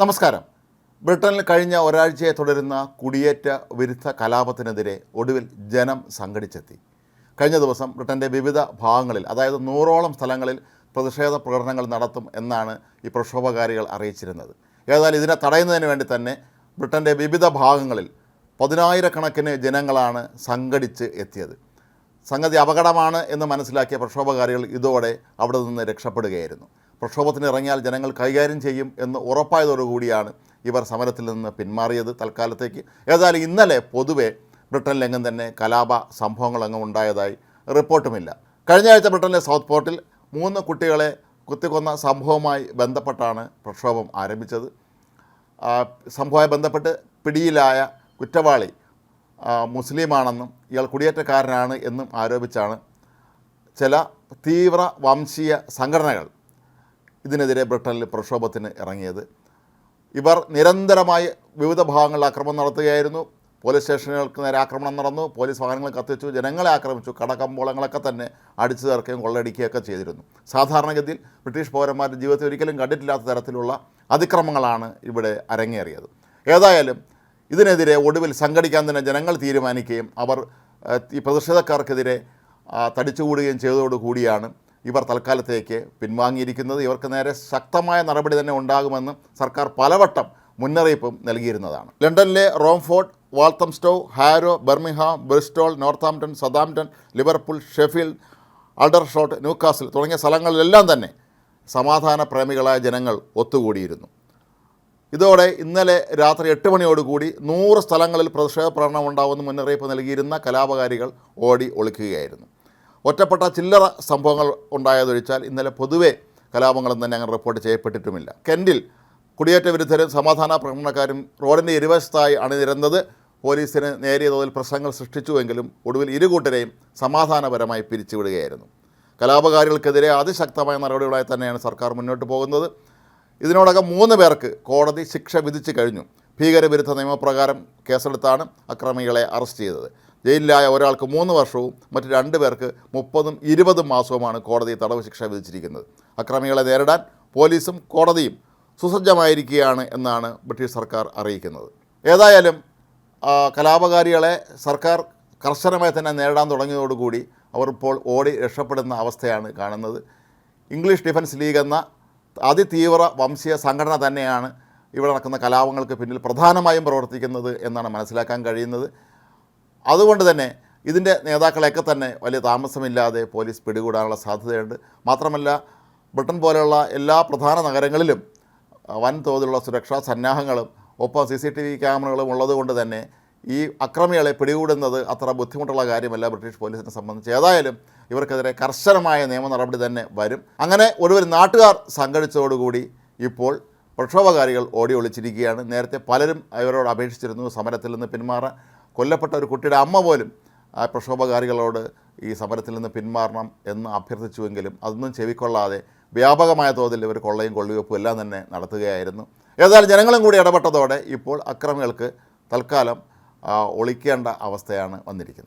നമസ്കാരം. ബ്രിട്ടനിൽ കഴിഞ്ഞ ഒരാഴ്ചയെ തുടരുന്ന കുടിയേറ്റ വിരുദ്ധ കലാപത്തിനെതിരെ ഒടുവിൽ ജനം സംഘടിച്ചെത്തി. കഴിഞ്ഞ ദിവസം ബ്രിട്ടന്റെ വിവിധ ഭാഗങ്ങളിൽ അതായത് നൂറോളം സ്ഥലങ്ങളിൽ പ്രതിഷേധ പ്രകടനങ്ങൾ നടത്തും എന്നാണ് ഈ പ്രക്ഷോഭകാരികൾ അറിയിച്ചിരുന്നത്. ഏതായാലും ഇതിനെ തടയുന്നതിന് വേണ്ടി തന്നെ ബ്രിട്ടന്റെ വിവിധ ഭാഗങ്ങളിൽ പതിനായിരക്കണക്കിന് ജനങ്ങളാണ് സംഘടിച്ച് എത്തിയത്. സംഗതി അപകടമാണ് എന്ന് മനസ്സിലാക്കിയ പ്രക്ഷോഭകാരികൾ ഇതോടെ അവിടെ നിന്ന് രക്ഷപ്പെടുകയായിരുന്നു. പ്രക്ഷോഭത്തിന് ഇറങ്ങിയാൽ ജനങ്ങൾ കൈകാര്യം ചെയ്യും എന്ന് ഉറപ്പായതോടുകൂടിയാണ് ഇവർ സമരത്തിൽ നിന്ന് പിന്മാറിയത് തൽക്കാലത്തേക്ക്. ഏതായാലും ഇന്നലെ പൊതുവെ ബ്രിട്ടനിലെങ്ങും തന്നെ കലാപ സംഭവങ്ങളെങ്ങും ഉണ്ടായതായി റിപ്പോർട്ടുമില്ല. കഴിഞ്ഞ ആഴ്ച ബ്രിട്ടനിലെ സൗത്ത് പോർട്ടിൽ മൂന്ന് കുട്ടികളെ കുത്തിക്കൊന്ന സംഭവവുമായി ബന്ധപ്പെട്ടാണ് പ്രക്ഷോഭം ആരംഭിച്ചത്. സംഭവവുമായി ബന്ധപ്പെട്ട് പിടിയിലായ കുറ്റവാളി മുസ്ലിമാണെന്നും ഇയാൾ കുടിയേറ്റക്കാരനാണ് എന്നും ആരോപിച്ചാണ് ചില തീവ്ര വംശീയ സംഘടനകൾ ഇതിനെതിരെ ബ്രിട്ടനിൽ പ്രക്ഷോഭത്തിന് ഇറങ്ങിയത്. ഇവർ നിരന്തരമായി വിവിധ ഭാഗങ്ങളിൽ ആക്രമണം നടത്തുകയായിരുന്നു. പോലീസ് സ്റ്റേഷനുകൾക്ക് നേരെ ആക്രമണം നടന്നു. പോലീസ് വാഹനങ്ങൾ കത്തിച്ചു. ജനങ്ങളെ ആക്രമിച്ചു. കടകമ്പോളങ്ങളൊക്കെ തന്നെ അടിച്ചു തീർക്കുകയും കൊള്ളയടിക്കുകയൊക്കെ ചെയ്തിരുന്നു. സാധാരണഗതിയിൽ ബ്രിട്ടീഷ് പൗരന്മാരുടെ ജീവിതത്തിൽ ഒരിക്കലും കണ്ടിട്ടില്ലാത്ത തരത്തിലുള്ള അതിക്രമങ്ങളാണ് ഇവിടെ അരങ്ങേറിയത്. ഏതായാലും ഇതിനെതിരെ ഒടുവിൽ സംഘടിക്കാൻ തന്നെ ജനങ്ങൾ തീരുമാനിക്കുകയും അവർ ഈ പ്രതിഷേധക്കാർക്കെതിരെ തടിച്ചുകൂടുകയും ചെയ്തതോടുകൂടിയാണ് ഇവർ തൽക്കാലത്തേക്ക് പിൻവാങ്ങിയിരിക്കുന്നത് ഇവർക്ക് നേരെ ശക്തമായ നടപടി തന്നെ ഉണ്ടാകുമെന്ന് സർക്കാർ പലവട്ടം മുന്നറിയിപ്പും നൽകിയിരുന്നതാണ്. ലണ്ടനിലെ Romford Walthamstow Harrow Birmingham Bristol Northampton Southampton Liverpool Sheffield Aldershot Newcastle തുടങ്ങിയ സ്ഥലങ്ങളിലെല്ലാം തന്നെ സമാധാന പ്രേമികളായ ജനങ്ങൾ ഒത്തുകൂടിയിരുന്നു. ഇതോടെ ഇന്നലെ രാത്രി എട്ട് മണിയോടുകൂടി നൂറ് സ്ഥലങ്ങളിൽ പ്രതിഷേധ പ്രകടനം ഉണ്ടാവുമെന്ന് മുന്നറിയിപ്പ് നൽകിയിരുന്ന കലാപകാരികൾ ഓടി ഒളിക്കുകയായിരുന്നു. ഒറ്റപ്പെട്ട ചില്ലറ സംഭവങ്ങൾ ഉണ്ടായതൊഴിച്ചാൽ ഇന്നലെ പൊതുവെ കലാപങ്ങളും തന്നെ അങ്ങനെ റിപ്പോർട്ട് ചെയ്യപ്പെട്ടിട്ടുമില്ല. കെൻഡിൽ കുടിയേറ്റ വിരുദ്ധരും സമാധാന പ്രകടനക്കാരും റോഡിന്റെ ഇരുവശത്തായി അണിനിരന്നത് പോലീസിന് നേരിയ തോതിൽ പ്രശ്നങ്ങൾ സൃഷ്ടിച്ചുവെങ്കിലും ഒടുവിൽ ഇരുകൂട്ടരെയും സമാധാനപരമായി പിരിച്ചുവിടുകയായിരുന്നു. കലാപകാരികൾക്കെതിരെ അതിശക്തമായ നടപടികളായി തന്നെയാണ് സർക്കാർ മുന്നോട്ട് പോകുന്നത്. ഇതിനോടകം മൂന്ന് പേർക്ക് കോടതി ശിക്ഷ വിധിച്ചു കഴിഞ്ഞു. ഭീകരവിരുദ്ധ നിയമപ്രകാരം കേസെടുത്താണ് അക്രമികളെ അറസ്റ്റ് ചെയ്തത്. ജയിലിലായ ഒരാൾക്ക് മൂന്ന് വർഷവും മറ്റ് രണ്ട് പേർക്ക് മുപ്പതും ഇരുപതും മാസവുമാണ് കോടതി തടവ് ശിക്ഷ വിധിച്ചിരിക്കുന്നത്. അക്രമികളെ നേരിടാൻ പോലീസും കോടതിയും സുസജ്ജമായിരിക്കുകയാണ് എന്നാണ് ബ്രിട്ടീഷ് സർക്കാർ അറിയിക്കുന്നത്. ഏതായാലും കലാപകാരികളെ സർക്കാർ കർശനമായി തന്നെ നേരിടാൻ തുടങ്ങിയതോടുകൂടി അവർ ഇപ്പോൾ ഓടി രക്ഷപ്പെടുന്ന അവസ്ഥയാണ് കാണുന്നത്. ഇംഗ്ലീഷ് ഡിഫൻസ് ലീഗ് എന്ന അതിതീവ്ര വംശീയ സംഘടന തന്നെയാണ് ഇവിടെ നടക്കുന്ന കലാപങ്ങൾക്ക് പിന്നിൽ പ്രധാനമായും പ്രവർത്തിക്കുന്നത് എന്നാണ് മനസ്സിലാക്കാൻ കഴിയുന്നത്. അതുകൊണ്ട് തന്നെ ഇതിന്റെ നേതാക്കളെയൊക്കെ തന്നെ വലിയ താമസമില്ലാതെ പോലീസ് പിടികൂടാനുള്ള സാധ്യതയുണ്ട്. മാത്രമല്ല ബ്രിട്ടൻ പോലെയുള്ള എല്ലാ പ്രധാന നഗരങ്ങളിലും വൻതോതിലുള്ള സുരക്ഷാ സന്നാഹങ്ങളും ഒപ്പം സി സി ടി വി ക്യാമറകളും ഉള്ളതുകൊണ്ട് തന്നെ ഈ അക്രമികളെ പിടികൂടുന്നത് അത്ര ബുദ്ധിമുട്ടുള്ള കാര്യമല്ല ബ്രിട്ടീഷ് പോലീസിനെ സംബന്ധിച്ച്. ഏതായാലും ഇവർക്കെതിരെ കർശനമായ നിയമ നടപടി തന്നെ വരും. അങ്ങനെ ഒരുവർ നാട്ടുകാർ സംഘടിച്ചതോടുകൂടി ഇപ്പോൾ പ്രക്ഷോഭകാരികൾ ഓടി ഒളിച്ചിരിക്കുകയാണ്. നേരത്തെ പലരും ഇവരോട് അപേക്ഷിച്ചിരുന്നു സമരത്തിൽ നിന്ന് പിന്മാറാൻ. കൊല്ലപ്പെട്ട ഒരു കുട്ടിയുടെ അമ്മ പോലും ആ പ്രക്ഷോഭകാരികളോട് ഈ സമരത്തിൽ നിന്ന് പിന്മാറണം എന്ന് അഭ്യർത്ഥിച്ചുവെങ്കിലും അതൊന്നും ചെവിക്കൊള്ളാതെ വ്യാപകമായ തോതിൽ ഇവർ കൊള്ളയും കൊള്ളിവെപ്പും എല്ലാം തന്നെ നടത്തുകയായിരുന്നു. ഏതായാലും ജനങ്ങളും കൂടി ഇടപെട്ടതോടെ ഇപ്പോൾ അക്രമികൾക്ക് തൽക്കാലം ഒളിക്കേണ്ട അവസ്ഥയാണ് വന്നിരിക്കുന്നത്.